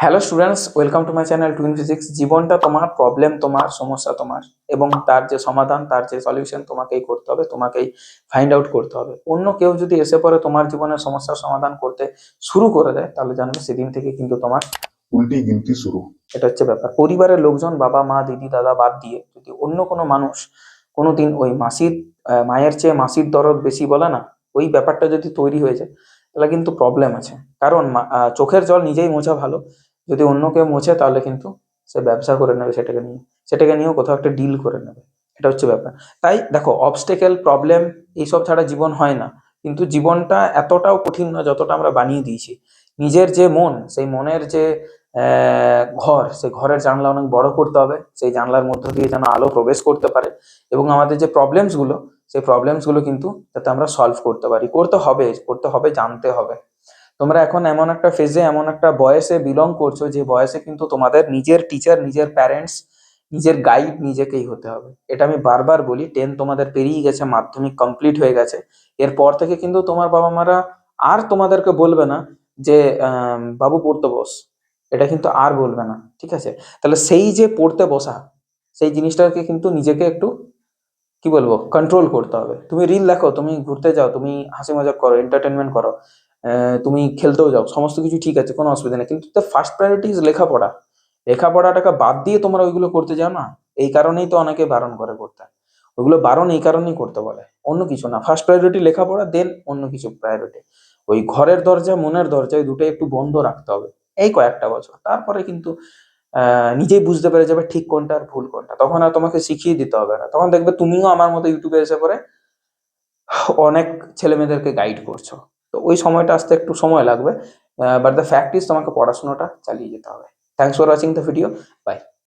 Hello students welcome to my channel twin physics জীবনটা তোমার problem তোমার সমস্যা তোমার এবং তার যে সমাধান তার যে সলিউশন তোমাকেই করতে হবে তোমাকেই ফাইন্ড আউট করতে হবে। অন্য কেউ যদি এসে পরে তোমার জীবনের সমস্যার সমাধান করতে শুরু করে দেয় তাহলে জানবে সেদিন থেকে কিন্তু তোমার উল্টি গিনতি শুরু। এটা হচ্ছে ব্যাপার। পরিবারের লোকজন বাবা মা দিদি দাদা বাদ দিয়ে যদি অন্য কোনো মানুষ কোনোদিন ওই মাসির মায়ের চেয়ে মাসির দরদ বেশি বলে না ওই ব্যাপারটা যদি তৈরি হয়ে যায় তাহলে কিন্তু প্রবলেম আছে। কারণ চোখের জল নিজেই মোছা ভালো। যদি অন্য কেউ মোছে, তাহলে কিন্তু সে ব্যবসা করে নেবে সেটাকে নিয়ে। সেটাকে নিয়েও কোথাও একটা ডিল করে নেবে। এটা হচ্ছে ব্যাপার। তাই দেখো অবস্টেকেল প্রবলেম এইসব ছাড়া জীবন হয় না। কিন্তু জীবনটা এতটাও কঠিন না যতটা আমরা বানিয়ে দিয়েছি। নিজের যে মন, সেই মনের যে ঘর, সেই ঘরের জানলা অনেক বড় করতে হবে। সেই জানলার মধ্য দিয়ে যেন আলো প্রবেশ করতে পারে। এবং আমাদের যে প্রবলেমসগুলো, সেই প্রবলেমসগুলো কিন্তু যাতে আমরা সলভ করতে পারি। করতে হবে করতে হবে, জানতে হবে। তোমরা এখন এমন একটা ফেজে এমন একটা বয়সে বিলং করছ যে বয়সে কিন্তু তোমাদের নিজের টিচার নিজের প্যারেন্টস নিজের গাইড নিজেকেই হতে হবে। এটা আমি বারবার বলি টেন তোমাদের পেরিয়ে গেছে, মাধ্যমিক কমপ্লিট হয়ে গেছে। এরপর থেকে কিন্তু তোমার বাবা মারা আর তোমাদেরকে বলবে না যে বাবু, পড়তে বস। এটা কিন্তু আর বলবে না, ঠিক আছে? তাহলে সেই যে পড়তে বসা, সেই জিনিসটাকে কিন্তু নিজেকে একটু, কি বলব কন্ট্রোল করতে হবে। তুমি রিল দেখো তুমি ঘুরতে যাও, তুমি হাসি মজাক করো এন্টারটেনমেন্ট করো। তুমি খেলতেও যাও, সমস্ত কিছু ঠিক আছে, কোনো অসুবিধা নেই। কিন্তু ফার্স্ট প্রায়োরিটি ইজ লেখাপড়া। লেখাপড়াটাকে বাদ দিয়ে তোমরা ওইগুলো করতে যাও না। এই কারণেই তো অনেকে বারণ করে করতে। ওইগুলো বারণ এই কারণেই করতে বলে। অন্য কিছু না ফার্স্ট প্রায়োরিটি লেখাপড়া দেন অন্য কিছু প্রায়োরিটি ওই ঘরের দরজা, মনের দরজা, এই দুটোই একটু বন্ধ রাখতে হবে। এই কয়েকটা বছর। তারপরে কিন্তু নিজেই বুঝতে পেরে যাবে ঠিক কোনটা আর ভুল কোনটা। তখন আর তোমাকে শিখিয়ে দিতে হবে না। তখন দেখবে তুমিও আমার মতো ইউটিউবে এসে পরে অনেক ছেলে মেয়েদেরকে গাইড করছ। তো ওই সময়টা আসতে একটু সময় লাগবে। বাট দ্য ফ্যাক্ট ইজ তোমাকে পড়াশোনাটা চালিয়ে যেতে হবে। Thanks for watching the video bye